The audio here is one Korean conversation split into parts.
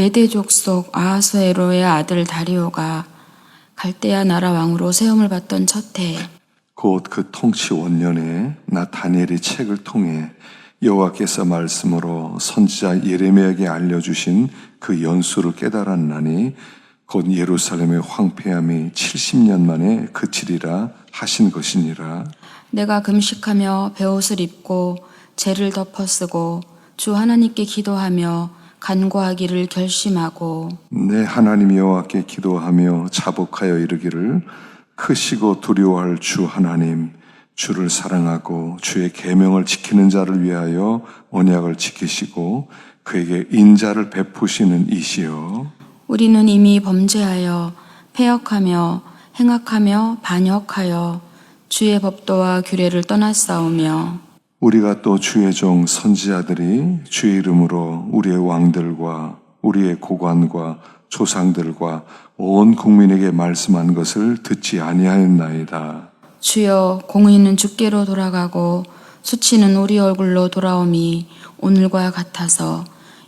메대족 속 아하수에로의 아들 다리오가 갈대아 나라 왕으로 세움을 받던 첫해 곧그 통치 원년에 나 다니엘이 책을 통해 여호와께서 말씀으로 선지자 예레미야에게 알려주신 그 연수를 깨달았나니 곧 예루살렘의 황폐함이 70년 만에 그치리라 하신 것이니라. 내가 금식하며 베옷을 입고 재를 덮어 쓰고 주 하나님께 기도하며 간구하기를 결심하고 내 하나님 여호와께 기도하며 자복하여 이르기를 크시고 두려워할 주 하나님 주를 사랑하고 주의 계명을 지키는 자를 위하여 언약을 지키시고 그에게 인자를 베푸시는 이시여 우리는 이미 범죄하여 폐역하며 행악하며 반역하여 주의 법도와 규례를 떠났사오며 우리가 또 주의 종 선지자들이 주의 이름으로 우리의 왕들과 우리의 고관과 조상들과 온 국민에게 말씀한 것을 듣지 아니하였나이다. 주여 공의는 주께로 돌아가고 수치는 우리 얼굴로 돌아옴이 오늘과 같아서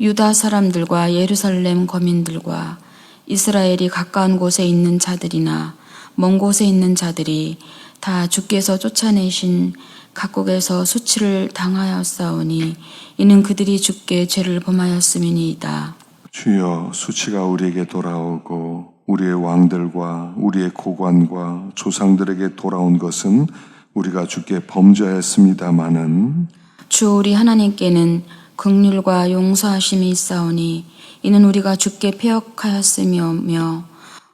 유다 사람들과 예루살렘 거민들과 이스라엘이 가까운 곳에 있는 자들이나 먼 곳에 있는 자들이 다 주께서 쫓아내신 각국에서 수치를 당하였사오니 이는 그들이 주께 죄를 범하였음이니이다. 주여 수치가 우리에게 돌아오고 우리의 왕들과 우리의 고관과 조상들에게 돌아온 것은 우리가 주께 범죄하였습니다마는 주 우리 하나님께는 극률과 용서하심이 있사오니 이는 우리가 주께 폐역하였음이며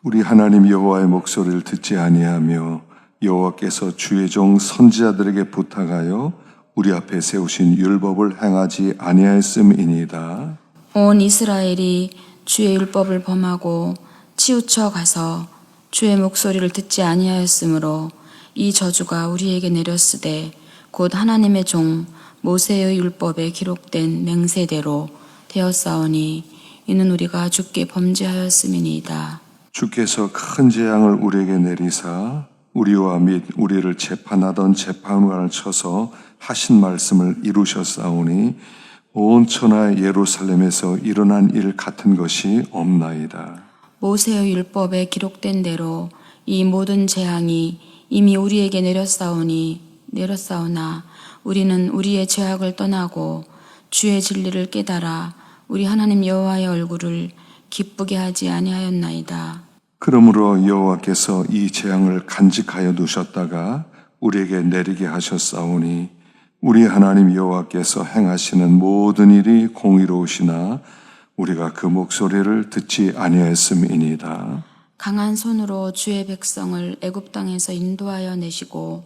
우리 하나님 여호와의 목소리를 듣지 아니하며 여호와께서 주의 종 선지자들에게 부탁하여 우리 앞에 세우신 율법을 행하지 아니하였음이니이다. 온 이스라엘이 주의 율법을 범하고 치우쳐 가서 주의 목소리를 듣지 아니하였으므로 이 저주가 우리에게 내렸으되 곧 하나님의 종 모세의 율법에 기록된 맹세대로 되었사오니 이는 우리가 주께 범죄하였음이니이다. 주께서 큰 재앙을 우리에게 내리사 우리와 및 우리를 재판하던 재판관을 쳐서 하신 말씀을 이루셨사오니 온 천하 예루살렘에서 일어난 일 같은 것이 없나이다. 모세의 율법에 기록된 대로 이 모든 재앙이 이미 우리에게 내렸사오니 내렸사오나 우리는 우리의 죄악을 떠나고 주의 진리를 깨달아 우리 하나님 여호와의 얼굴을 기쁘게 하지 아니하였나이다. 그러므로 여호와께서 이 재앙을 간직하여 두셨다가 우리에게 내리게 하셨사오니 우리 하나님 여호와께서 행하시는 모든 일이 공의로우시나 우리가 그 목소리를 듣지 아니하였음이니이다. 강한 손으로 주의 백성을 애굽 땅에서 인도하여 내시고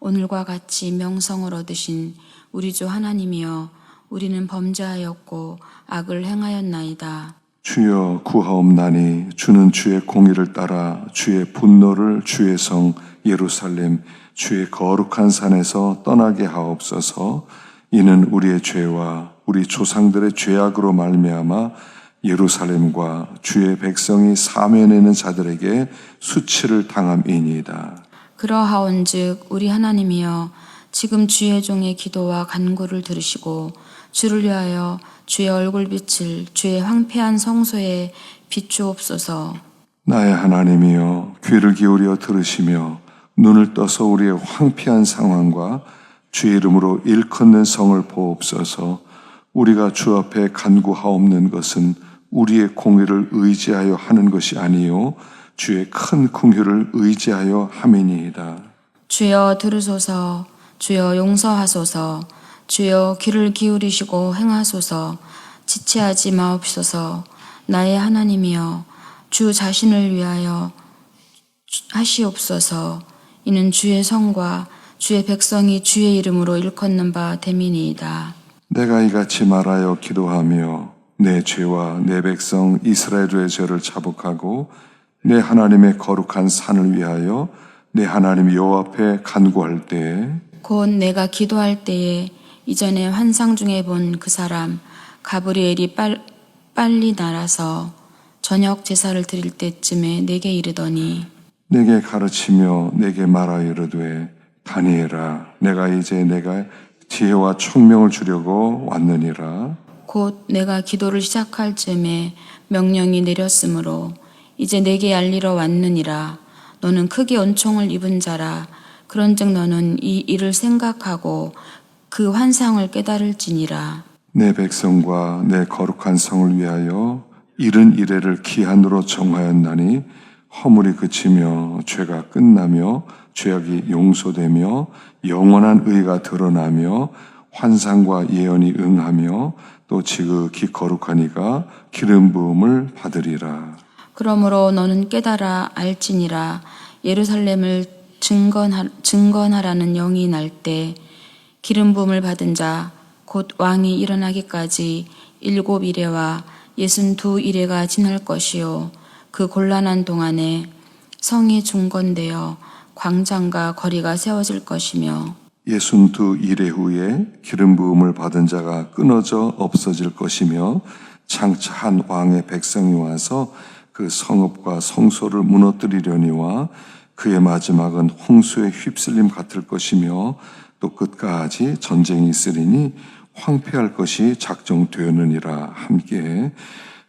오늘과 같이 명성을 얻으신 우리 주 하나님이여 우리는 범죄하였고 악을 행하였나이다. 주여 구하옵나니 주는 주의 공의를 따라 주의 분노를 주의 성 예루살렘 주의 거룩한 산에서 떠나게 하옵소서 이는 우리의 죄와 우리 조상들의 죄악으로 말미암아 예루살렘과 주의 백성이 사면에는 자들에게 수치를 당함이니이다. 그러하온즉 우리 하나님이여 지금 주의 종의 기도와 간구를 들으시고 주를 위하여 주의 얼굴빛을 주의 황폐한 성소에 비추옵소서. 나의 하나님이여 귀를 기울여 들으시며 눈을 떠서 우리의 황폐한 상황과 주의 이름으로 일컫는 성을 보옵소서 우리가 주 앞에 간구하옵는 것은 우리의 공의를 의지하여 하는 것이 아니요 주의 큰 궁휼을 의지하여 함이니이다. 주여 들으소서. 주여 용서하소서. 주여 귀를 기울이시고 행하소서. 지체하지 마옵소서. 나의 하나님이여 주 자신을 위하여 하시옵소서. 이는 주의 성과 주의 백성이 주의 이름으로 일컫는 바 됨이니이다. 내가 이같이 말하여 기도하며 내 죄와 내 백성 이스라엘의 죄를 자복하고 내 하나님의 거룩한 산을 위하여 내 하나님 여호와 앞에 간구할 때에 곧 내가 기도할 때에 이전에 환상 중에 본 그 사람 가브리엘이 빨, 빨리 날아서 저녁 제사를 드릴 때쯤에 내게 이르더니 내게 가르치며 내게 말하여 이르되 다니엘아 내가 이제 내가 지혜와 총명을 주려고 왔느니라. 곧 내가 기도를 시작할 즈음에 명령이 내렸으므로 이제 내게 알리러 왔느니라. 너는 크게 은총을 입은 자라. 그런즉 너는 이 일을 생각하고 그 환상을 깨달을지니라 내 백성과 내 거룩한 성을 위하여 이른 이래를 기한으로 정하였나니 허물이 그치며 죄가 끝나며 죄악이 용서되며 영원한 의가 드러나며 환상과 예언이 응하며 또 지극히 거룩한 이가 기름 부음을 받으리라. 그러므로 너는 깨달아 알지니라 예루살렘을 증건하, 증건하라는 영이 날때 기름 부음을 받은 자 곧 왕이 일어나기까지 일곱 이래와 예순 두 이래가 지날 것이요. 그 곤란한 동안에 성이 중건되어 광장과 거리가 세워질 것이며 예순 두 이래 후에 기름 부음을 받은 자가 끊어져 없어질 것이며 장차 한 왕의 백성이 와서 그 성읍과 성소를 무너뜨리려니와 그의 마지막은 홍수의 휩쓸림 같을 것이며 또 끝까지 전쟁이 있으리니 황폐할 것이 작정되었느니라 함께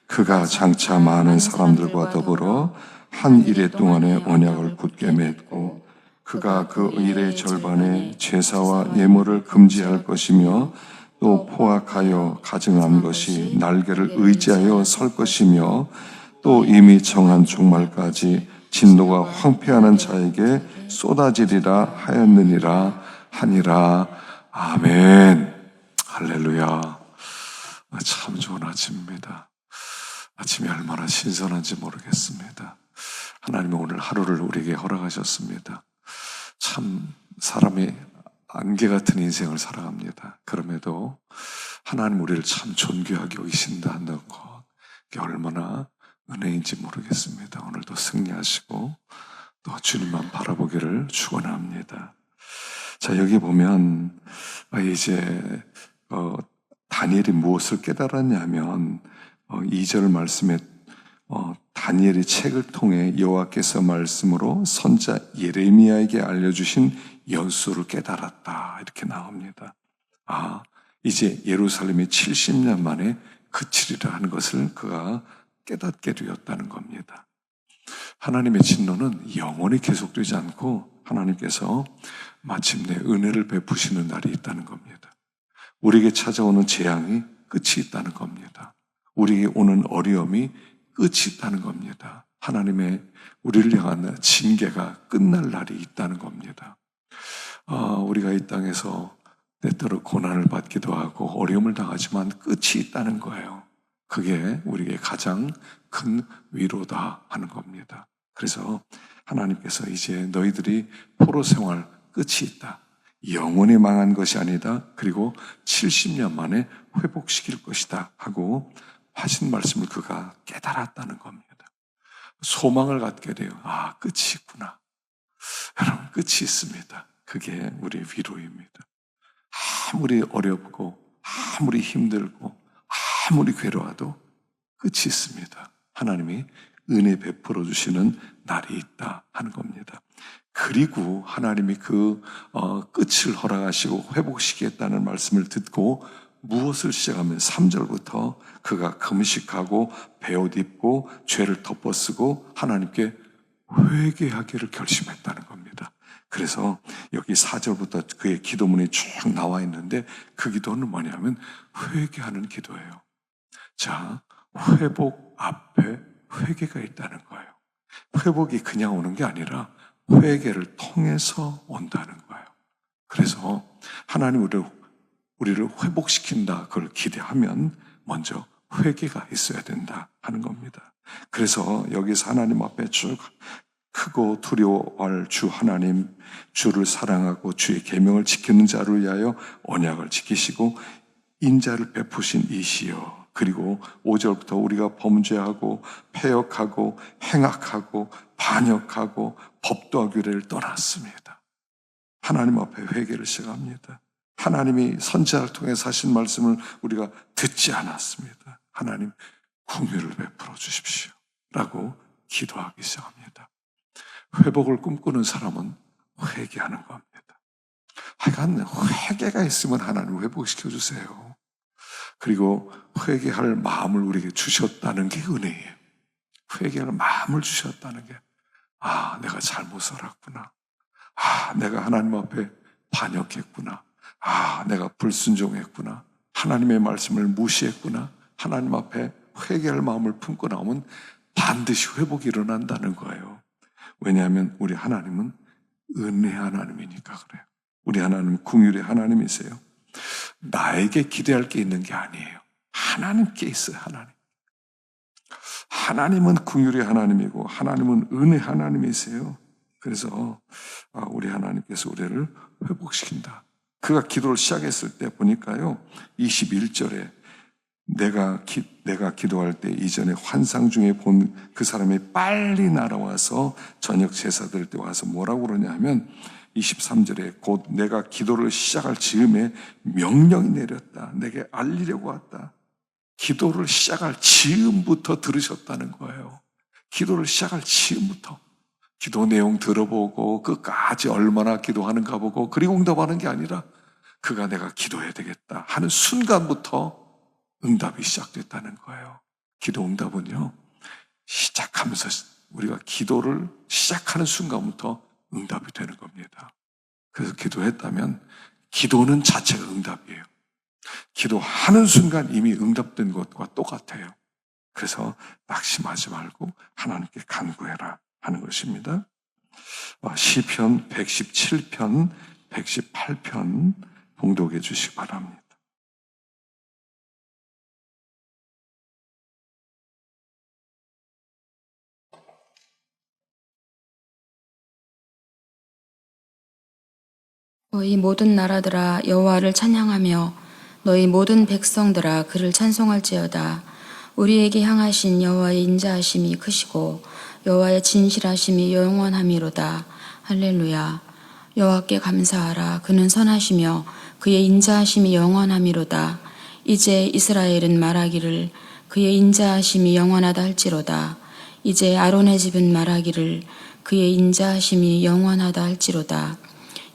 그가 장차 많은 사람들과 더불어 한 일해 동안의 언약을 굳게 맺고 그가 그 일의 절반에 제사와 예물을 금지할 것이며 또 포악하여 가증한 것이 날개를 의지하여 설 것이며 또 이미 정한 종말까지 진노가 황폐하는 자에게 쏟아지리라 하였느니라 하니라. 아멘. 할렐루야. 아, 참 좋은 아침입니다. 아침이 얼마나 신선한지 모르겠습니다. 하나님은 오늘 하루를 우리에게 허락하셨습니다. 참 사람이 안개 같은 인생을 살아갑니다. 그럼에도 하나님 우리를 참 존귀하게 여기신다는 것, 그게 얼마나 은혜인지 모르겠습니다. 오늘도 승리하시고 또 주님만 바라보기를 축원합니다. 자 여기 보면 아, 이제 어, 다니엘이 무엇을 깨달았냐면 어, 2절 말씀에 어, 다니엘의 책을 통해 여호와께서 말씀으로 선자 예레미야에게 알려주신 연수를 깨달았다 이렇게 나옵니다. 아 이제 예루살렘이 70년 만에 그치리라 하는 것을 그가 깨닫게 되었다는 겁니다. 하나님의 진노는 영원히 계속되지 않고 하나님께서 마침내 은혜를 베푸시는 날이 있다는 겁니다. 우리에게 찾아오는 재앙이 끝이 있다는 겁니다. 우리에게 오는 어려움이 끝이 있다는 겁니다. 하나님의 우리를 향한 징계가 끝날 날이 있다는 겁니다. 아, 우리가 이 땅에서 때때로 고난을 받기도 하고 어려움을 당하지만 끝이 있다는 거예요. 그게 우리에게 가장 큰 위로다 하는 겁니다. 그래서 하나님께서 이제 너희들이 포로 생활 끝이 있다. 영원히 망한 것이 아니다. 그리고 70년 만에 회복시킬 것이다. 하고 하신 말씀을 그가 깨달았다는 겁니다. 소망을 갖게 돼요. 아, 끝이 있구나. 여러분, 끝이 있습니다. 그게 우리의 위로입니다. 아무리 어렵고, 아무리 힘들고, 아무리 괴로워도 끝이 있습니다. 하나님이 은혜 베풀어 주시는 날이 있다 하는 겁니다. 그리고 하나님이 그 어, 끝을 허락하시고 회복시키겠다는 말씀을 듣고 무엇을 시작하면 3절부터 그가 금식하고 배옷 입고 죄를 덮어쓰고 하나님께 회개하기를 결심했다는 겁니다. 그래서 여기 4절부터 그의 기도문이 쭉 나와 있는데 그 기도는 뭐냐면 회개하는 기도예요. 자, 회복 앞에 회개가 있다는 거예요. 회복이 그냥 오는 게 아니라 회개를 통해서 온다는 거예요. 그래서 하나님 우리를, 우리를 회복시킨다 그걸 기대하면 먼저 회개가 있어야 된다 하는 겁니다. 그래서 여기서 하나님 앞에 쭉 크고 두려워할 주 하나님, 주를 사랑하고 주의 계명을 지키는 자를 위하여 언약을 지키시고 인자를 베푸신 이시여. 그리고 5절부터 우리가 범죄하고 폐역하고 행악하고 반역하고 법도하기를 떠났습니다. 하나님 앞에 회개를 시작합니다. 하나님이 선지자를 통해서 하신 말씀을 우리가 듣지 않았습니다. 하나님 궁유를 베풀어 주십시오. 라고 기도하기 시작합니다. 회복을 꿈꾸는 사람은 회개하는 겁니다. 하여간 회개가 있으면 하나님 회복시켜 주세요. 그리고 회개할 마음을 우리에게 주셨다는 게 은혜예요. 회개할 마음을 주셨다는 게, 아, 내가 잘못 살았구나. 아, 내가 하나님 앞에 반역했구나. 아, 내가 불순종했구나. 하나님의 말씀을 무시했구나. 하나님 앞에 회개할 마음을 품고 나오면 반드시 회복이 일어난다는 거예요. 왜냐하면 우리 하나님은 은혜 하나님이니까 그래요. 우리 하나님은 궁율의 하나님이세요. 나에게 기대할 게 있는 게 아니에요. 하나님께 있어요, 하나님. 하나님은 궁율의 하나님이고 하나님은 은혜 하나님이세요. 그래서 아, 우리 하나님께서 우리를 회복시킨다. 그가 기도를 시작했을 때 보니까요. 21절에 내가 기, 내가 기도할 때 이전에 환상 중에 본 그 사람이 빨리 날아와서 저녁 제사 드릴 때 와서 뭐라고 그러냐 하면 23절에 곧 내가 기도를 시작할 즈음에 명령이 내렸다. 내게 알리려고 왔다. 기도를 시작할 즈음부터 들으셨다는 거예요. 기도를 시작할 즈음부터. 기도 내용 들어보고 끝까지 얼마나 기도하는가 보고 그리고 응답하는 게 아니라 그가 내가 기도해야 되겠다 하는 순간부터 응답이 시작됐다는 거예요. 기도 응답은요, 시작하면서 우리가 기도를 시작하는 순간부터 응답이 되는 겁니다. 그래서 기도했다면 기도는 자체가 응답이에요. 기도하는 순간 이미 응답된 것과 똑같아요. 그래서 낙심하지 말고 하나님께 간구해라 하는 것입니다. 어, 시편 117편, 118편 봉독해 주시기 바랍니다. 너희 모든 나라들아 여호와를 찬양하며 너희 모든 백성들아 그를 찬송할지어다. 우리에게 향하신 여호와의 인자하심이 크시고 여호와의 진실하심이 영원함이로다. 할렐루야. 여호와께 감사하라. 그는 선하시며 그의 인자하심이 영원함이로다. 이제 이스라엘은 말하기를 그의 인자하심이 영원하다 할지로다. 이제 아론의 집은 말하기를 그의 인자하심이 영원하다 할지로다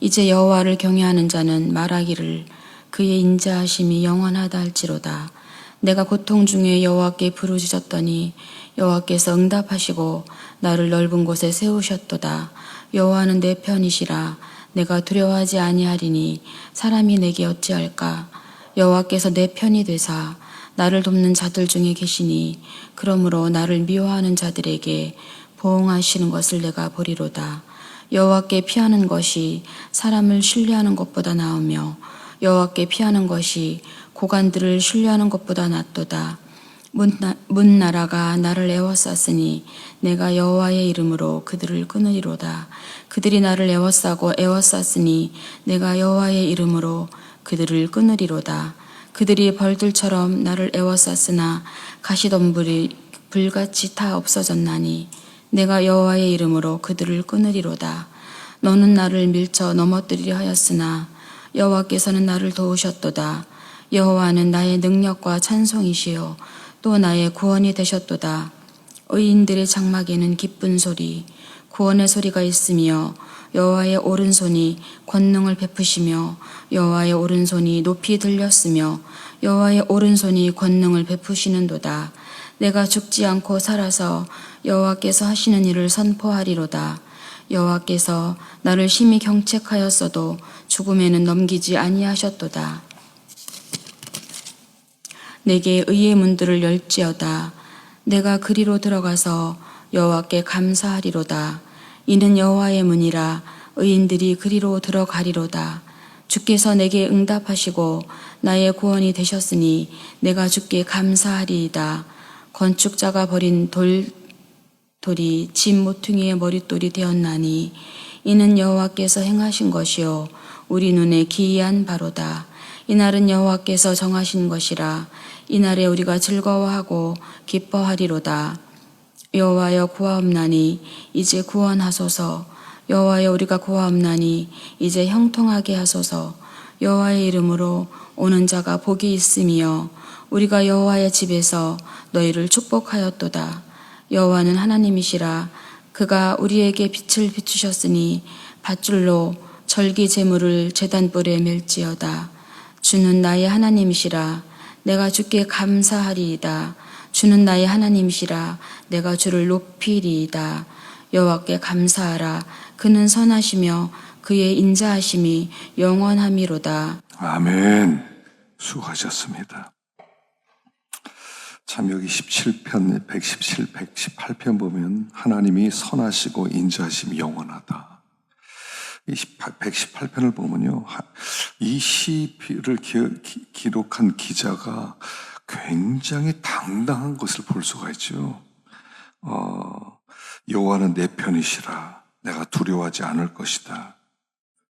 이제 여호와를 경외하는 자는 말하기를 그의 인자하심이 영원하다 할지로다. 내가 고통 중에 여호와께 부르짖었더니 여호와께서 응답하시고 나를 넓은 곳에 세우셨도다. 여호와는 내 편이시라. 내가 두려워하지 아니하리니 사람이 내게 어찌할까? 여호와께서 내 편이 되사 나를 돕는 자들 중에 계시니 그러므로 나를 미워하는 자들에게 보응하시는 것을 내가 보리로다. 여호와께 피하는 것이 사람을 신뢰하는 것보다 나으며 여호와께 피하는 것이 고관들을 신뢰하는 것보다 낫도다. 문, 문 나 라가 나를 애워쌌으니 내가 여호와의 이름으로 그들을 끊으리로다. 그들이 나를 애워싸고 애워쌌으니 내가 여호와의 이름으로 그들을 끊으리로다. 그들이 벌들처럼 나를 애워쌌으나 가시덤불이 불같이 타 없어졌나니 내가 여호와의 이름으로 그들을 끊으리로다. 너는 나를 밀쳐 넘어뜨리려 하였으나 여호와께서는 나를 도우셨도다. 여호와는 나의 능력과 찬송이시요 또 나의 구원이 되셨도다. 의인들의 장막에는 기쁜 소리, 구원의 소리가 있으며 여호와의 오른손이 권능을 베푸시며 여호와의 오른손이 높이 들렸으며 여호와의 오른손이 권능을 베푸시는도다. 내가 죽지 않고 살아서 여호와께서 하시는 일을 선포하리로다. 여호와께서 나를 심히 경책하였어도 죽음에는 넘기지 아니하셨도다. 내게 의의 문들을 열지어다. 내가 그리로 들어가서 여호와께 감사하리로다. 이는 여호와의 문이라 의인들이 그리로 들어가리로다. 주께서 내게 응답하시고 나의 구원이 되셨으니 내가 주께 감사하리이다. 건축자가 버린 돌 돌이 집 모퉁이의 머릿돌이 되었나니 이는 여호와께서 행하신 것이요 우리 눈에 기이한 바로다. 이날은 여호와께서 정하신 것이라 이날에 우리가 즐거워하고 기뻐하리로다. 여호와여 구하옵나니 이제 구원하소서. 여호와여 우리가 구하옵나니 이제 형통하게 하소서. 여호와의 이름으로 오는 자가 복이 있으며 우리가 여호와의 집에서 너희를 축복하였도다. 여호와는 하나님이시라 그가 우리에게 빛을 비추셨으니 밧줄로 절기 제물을 제단불에 멜지어다. 주는 나의 하나님이시라 내가 주께 감사하리이다. 주는 나의 하나님이시라. 내가 주를 높이리이다. 여호와께 감사하라. 그는 선하시며 그의 인자하심이 영원함이로다. 아멘. 수고하셨습니다. 참 여기 17편, 117, 118편 보면 하나님이 선하시고 인자하심이 영원하다. 이 118편을 보면요. 하- 이 시를 기록한 기자가 굉장히 당당한 것을 볼 수가 있죠. 어, 여호와는 내 편이시라. 내가 두려워하지 않을 것이다.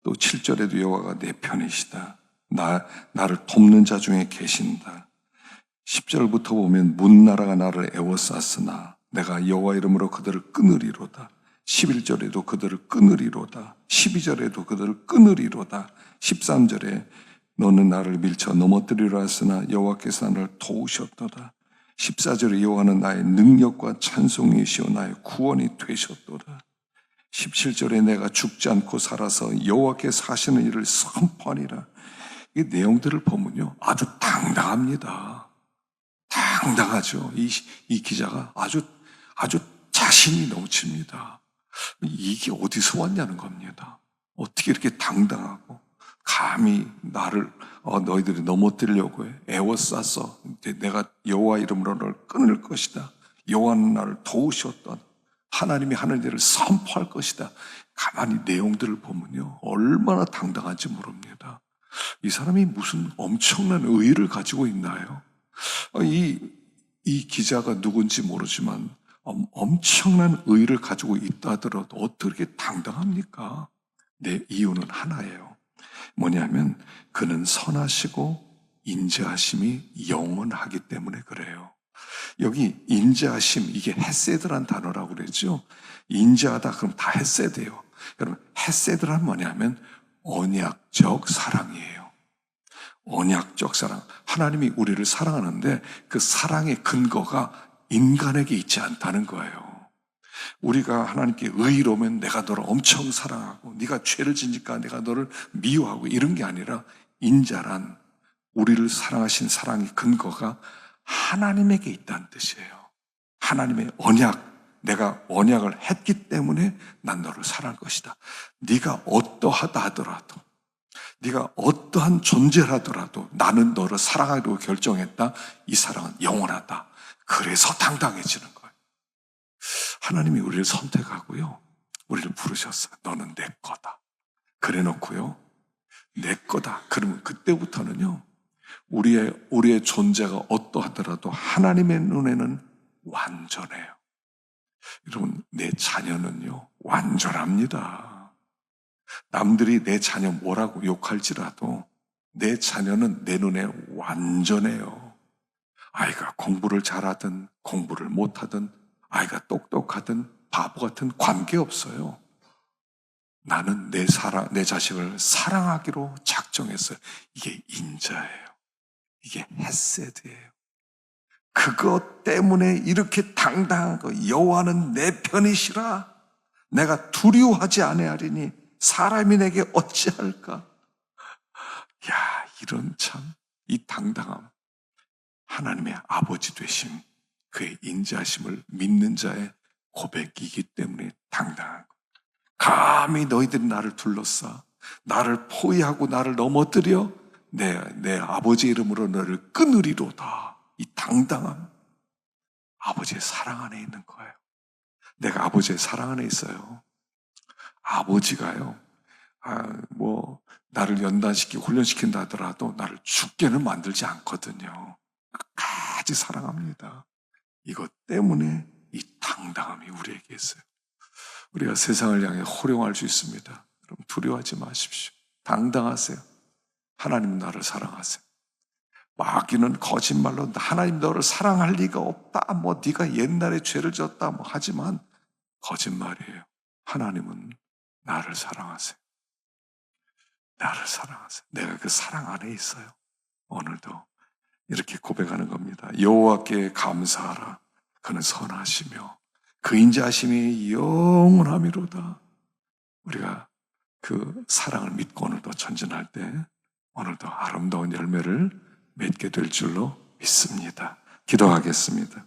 또 7절에도 여호와가 내 편이시다. 나, 나를 돕는 자 중에 계신다. 10절부터 보면 문나라가 나를 애워쌌으나 내가 여호와 이름으로 그들을 끊으리로다. 11절에도 그들을 끊으리로다. 12절에도 그들을 끊으리로다. 13절에 너는 나를 밀쳐 넘어뜨리려 했으나 여호와께서 나를 도우셨도다. 14절에 여호와는 나의 능력과 찬송이시오 나의 구원이 되셨도다. 17절에 내가 죽지 않고 살아서 여호와께서 하시는 일을 선포하리라. 이 내용들을 보면요. 아주 당당합니다. 당당하죠. 이, 이 기자가 아주, 아주 자신이 넘칩니다. 이게 어디서 왔냐는 겁니다. 어떻게 이렇게 당당하고, 감히 나를, 어, 너희들이 넘어뜨리려고 해. 이제 내가 여호와 이름으로 너를 끊을 것이다. 여호와는 나를 도우셨던 하나님이 하는 일을 선포할 것이다. 가만히 내용들을 보면요. 얼마나 당당한지 모릅니다. 이 사람이 무슨 엄청난 의의를 가지고 있나요? 어, 이, 이 기자가 누군지 모르지만 엄- 엄청난 의의를 가지고 있다 하더라도 어떻게 당당합니까? 내 이유는 하나예요. 뭐냐면 그는 선하시고 인자하심이 영원하기 때문에 그래요. 여기 인자하심 이게 헤세드란 단어라고 그랬죠. 인자하다 그럼 다 헤세드예요. 여러분 헤세드란 뭐냐면 언약적 사랑이에요. 언약적 사랑. 하나님이 우리를 사랑하는데 그 사랑의 근거가 인간에게 있지 않다는 거예요. 우리가 하나님께 의로면 내가 너를 엄청 사랑하고 네가 죄를 지니까 내가 너를 미워하고 이런 게 아니라 인자란 우리를 사랑하신 사랑의 근거가 하나님에게 있다는 뜻이에요. 하나님의 언약, 내가 언약을 했기 때문에 난 너를 사랑할 것이다. 네가 어떠하다 하더라도 네가 어떠한 존재라더라도 나는 너를 사랑하기로 결정했다. 이 사랑은 영원하다. 그래서 당당해지는 거예요. 하나님이 우리를 선택하고요. 우리를 부르셨어요. 너는 내 거다. 그래 놓고요. 내 거다. 그러면 그때부터는요. 우리의, 우리의 존재가 어떠하더라도 하나님의 눈에는 완전해요. 여러분, 내 자녀는요. 완전합니다. 남들이 내 자녀 뭐라고 욕할지라도 내 자녀는 내 눈에 완전해요. 아이가 공부를 잘하든 공부를 못하든 아이가 똑똑하든 바보 같은 관계 없어요. 나는 내 사랑, 내 자식을 사랑하기로 작정했어요. 이게 인자예요. 이게 헤세드예요. 그것 때문에 이렇게 당당한 거 여호와는 내 편이시라. 내가 두려워하지 아니하리니 사람이 내게 어찌할까? 야, 이런 참 이 당당함. 하나님의 아버지 되심, 그의 인자심을 믿는 자의 고백이기 때문에 당당한 것. 감히 너희들이 나를 둘러싸, 나를 포위하고 나를 넘어뜨려 내, 내 아버지 이름으로 너를 끊으리로다. 이 당당함. 아버지의 사랑 안에 있는 거예요. 내가 아버지의 사랑 안에 있어요. 아버지가요, 아, 뭐, 나를 연단시키고 훈련시킨다 하더라도 나를 죽게는 만들지 않거든요. 끝까지 사랑합니다. 이것 때문에 이 당당함이 우리에게 있어요. 우리가 세상을 향해 호령할 수 있습니다. 여러분 두려워하지 마십시오. 당당하세요. 하나님 나를 사랑하세요. 마귀는 거짓말로 하나님 너를 사랑할 리가 없다. 뭐 네가 옛날에 죄를 졌다. 뭐 하지만 거짓말이에요. 하나님은 나를 사랑하세요. 나를 사랑하세요. 내가 그 사랑 안에 있어요. 오늘도 이렇게 고백하는 겁니다. 여호와께 감사하라. 그는 선하시며 그 인자하심이 영원함이로다. 우리가 그 사랑을 믿고 오늘도 전진할 때 오늘도 아름다운 열매를 맺게 될 줄로 믿습니다. 기도하겠습니다.